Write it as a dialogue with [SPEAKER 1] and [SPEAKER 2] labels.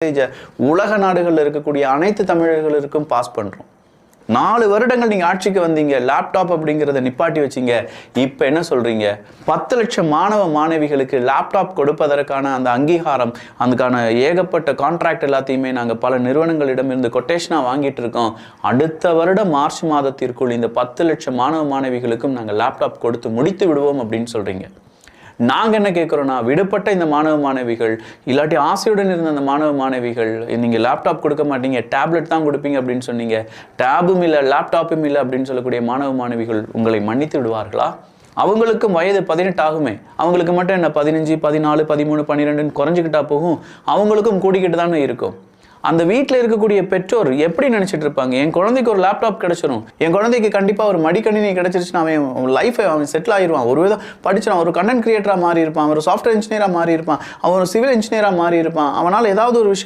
[SPEAKER 1] மெசேஜை உலக நாடுகளில் இருக்கக்கூடிய அனைத்து தமிழர்களுக்கும் பாஸ் பண்ணுறோம் நாலு வருடங்கள் நீங்கள் ஆட்சிக்கு வந்தீங்க லேப்டாப் அப்படிங்கிறத நிப்பாட்டி வச்சீங்க இப்போ என்ன சொல்கிறீங்க பத்து லட்சம் மாணவ மாணவிகளுக்கு லேப்டாப் கொடுப்பதற்கான அந்த அங்கீகாரம் அதுக்கான ஏகப்பட்ட கான்ட்ராக்ட் எல்லாத்தையுமே நாங்கள் பல நிறுவனங்களிடமிருந்து கொட்டேஷனாக வாங்கிட்டு இருக்கோம். அடுத்த வருடம் மார்ச் மாதத்திற்குள் இந்த பத்து லட்சம் மாணவ மாணவிகளுக்கும் நாங்கள் லேப்டாப் கொடுத்து முடித்து விடுவோம் அப்படின்னு சொல்கிறீங்க நாங்கள் என்ன கேட்குறோன்னா விடுபட்ட இந்த மாணவ மாணவிகள் இல்லாட்டி ஆசையுடன் இருந்த அந்த மாணவ மாணவிகள் நீங்கள் லேப்டாப் கொடுக்க மாட்டீங்க டேப்லெட் தான் கொடுப்பீங்க அப்படின்னு சொன்னீங்க டேபும் இல்லை லேப்டாப்பும் இல்லை அப்படின்னு சொல்லக்கூடிய மாணவ மாணவிகள் உங்களை மன்னித்து விடுவார்களா? அவங்களுக்கும் வயது பதினெட்டு ஆகுமே அவங்களுக்கு மட்டும் என்ன பதினஞ்சு பதினாலு பதிமூணு பன்னிரெண்டுன்னு குறைஞ்சிக்கிட்டா போகும் அவங்களுக்கும் கூடிக்கிட்டு தானே இருக்கும். அந்த வீட்டில் இருக்கக்கூடிய பெற்றோர் எப்படி நினச்சிட்டு இருப்பாங்க? என் குழந்தைக்கு ஒரு லேப்டாப் கிடைச்சிரும். என் குழந்தைக்கு கண்டிப்பாக ஒரு மடிக்கணினி கிடைச்சிருச்சுன்னா அவன் லைஃபை அவன் செட்டில் ஆயிடுவான் ஒரு விதம் படிச்சிடும் ஒரு கண்டென்ட் கிரியேட்டராக மாறி இருப்பான் ஒரு சாஃப்ட்வேர் இன்ஜினியராக மாறி இருப்பான் அவன் ஒரு சிவில் இன்ஜினியராக மாறி இருப்பான் அவனால் ஏதாவது ஒரு விஷயம்